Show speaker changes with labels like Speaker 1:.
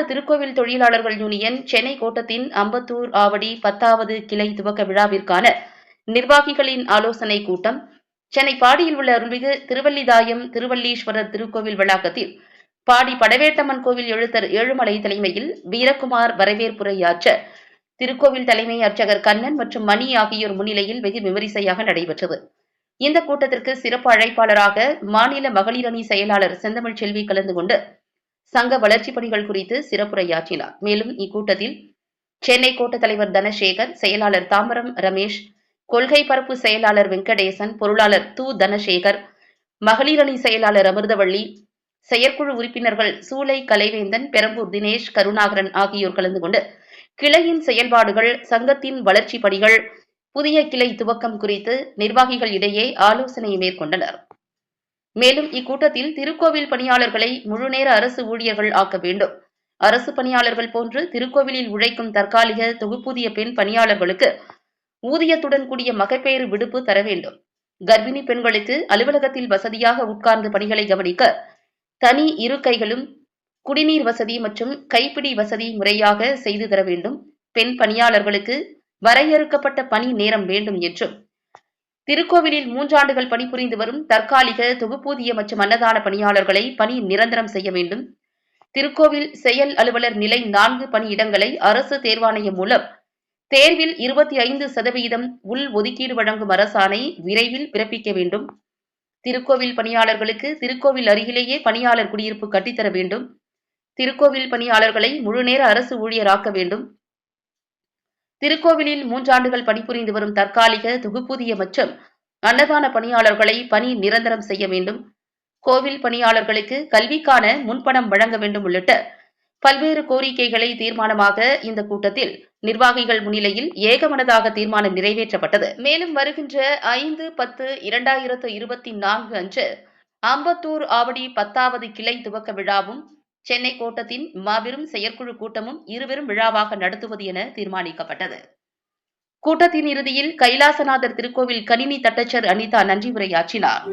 Speaker 1: தமிழ்நாடு திருக்கோவில் தொழிலாளர்கள் யூனியன் சென்னை கோட்டத்தின் அம்பத்தூர் ஆவடி பத்தாவது கிளை துவக்க விழாவிற்கான நிர்வாகிகளின் ஆலோசனை கூட்டம் சென்னை பாடியில் உள்ள அருள்மிகு திருவல்லிதாயம் திருவல்லீஸ்வரர் திருக்கோவில் வளாகத்தில் பாடி படவேட்டம்மன் கோவில் எழுத்தர் ஏழுமலை தலைமையில் வீரகுமார் வரவேற்புரையாற்ற திருக்கோவில் தலைமை அர்ச்சகர் கண்ணன் மற்றும் மணி ஆகியோர் முன்னிலையில் வெகு விமரிசையாக நடைபெற்றது. இந்த கூட்டத்திற்கு சிறப்பு அழைப்பாளராக மாநில மகளிரணி செயலாளர் செந்தமிழ் செல்வி கலந்து கொண்டு சங்க வளர்ச்சிப் பணிகள் குறித்து சிறப்புரையாற்றினார். மேலும் இக்கூட்டத்தில் சென்னை கோட்ட தலைவர் தனசேகர் செயலாளர் தாமரம் ரமேஷ் கொள்கை பரப்பு செயலாளர் வெங்கடேசன் பொருளாளர் து தனசேகர் மகளிர் அணி செயலாளர் அமிர்தவள்ளி செயற்குழு உறுப்பினர்கள் சூலை கலைவேந்தன் பெரம்பூர் தினேஷ் கருணாகரன் ஆகியோர் கலந்து கொண்டு கிளையின் செயல்பாடுகள் சங்கத்தின் வளர்ச்சி பணிகள் புதிய கிளை துவக்கம் குறித்து நிர்வாகிகள் இடையே ஆலோசனை மேற்கொண்டனர். மேலும் இக்கூட்டத்தில் திருக்கோவில் பணியாளர்களை முழுநேர அரசு ஊழியர்கள் ஆக்க வேண்டும். அரசு பணியாளர்கள் போன்று திருக்கோவிலில் உழைக்கும் தற்காலிக தொகுப்பூதிய பெண் பணியாளர்களுக்கு ஊதியத்துடன் கூடிய மகப்பேறு விடுப்பு தர வேண்டும். கர்ப்பிணி பெண்களுக்கு அலுவலகத்தில் வசதியாக உட்கார்ந்து பணிகளை கவனிக்க தனி இருக்கைகளும் குடிநீர் வசதி மற்றும் கைப்பிடி வசதி முறையாக செய்து தர வேண்டும். பெண் பணியாளர்களுக்கு வரையறுக்கப்பட்ட பணி நேரம் வேண்டும் என்றும் திருக்கோவிலில் மூன்றாண்டுகள் பணிபுரிந்து வரும் தற்காலிக தொகுப்பூதிய மற்றும் அன்னதான பணியாளர்களை பணி நிரந்தரம் செய்ய வேண்டும். திருக்கோவில் செயல் அலுவலர் நிலை நான்கு பணியிடங்களை அரசு தேர்வாணையம் மூலம் தேர்வில் இருபத்தி ஐந்து சதவீதம் உள் ஒதுக்கீடு வழங்கும் அரசாணை விரைவில் பிறப்பிக்க வேண்டும். திருக்கோவில் பணியாளர்களுக்கு திருக்கோவில் அருகிலேயே பணியாளர் குடியிருப்பு கட்டித்தர வேண்டும். திருக்கோவில் பணியாளர்களை முழுநேர அரசு ஊழியராக்க வேண்டும். திருக்கோவிலில் மூன்றாண்டுகள் பணிபுரிந்து வரும் தற்காலிக தொகுப்பூதிய மற்றும் அன்னதான பணியாளர்களை பணி நிரந்தரம் செய்ய வேண்டும். கோவில் பணியாளர்களுக்கு கல்விக்கான முன்பணம் வழங்க வேண்டும் உள்ளிட்ட பல்வேறு கோரிக்கைகளை தீர்மானமாக இந்த கூட்டத்தில் நிர்வாகிகள் முன்னிலையில் ஏகமனதாக தீர்மானம் நிறைவேற்றப்பட்டது. மேலும் வருகின்ற ஐந்து பத்து இரண்டாயிரத்து இருபத்தி நான்கு அன்று அம்பத்தூர் ஆவடி பத்தாவது கிளை துவக்க விழாவும் சென்னை கோட்டத்தின் மாபெரும் செயற்குழு கூட்டமும் இருவரும் விழாவாக நடத்துவது என தீர்மானிக்கப்பட்டது. கூட்டத்தின் இறுதியில் கைலாசநாதர் திருக்கோவில் கணினி தட்டச்சர் அனிதா நன்றி உரையாற்றினார்.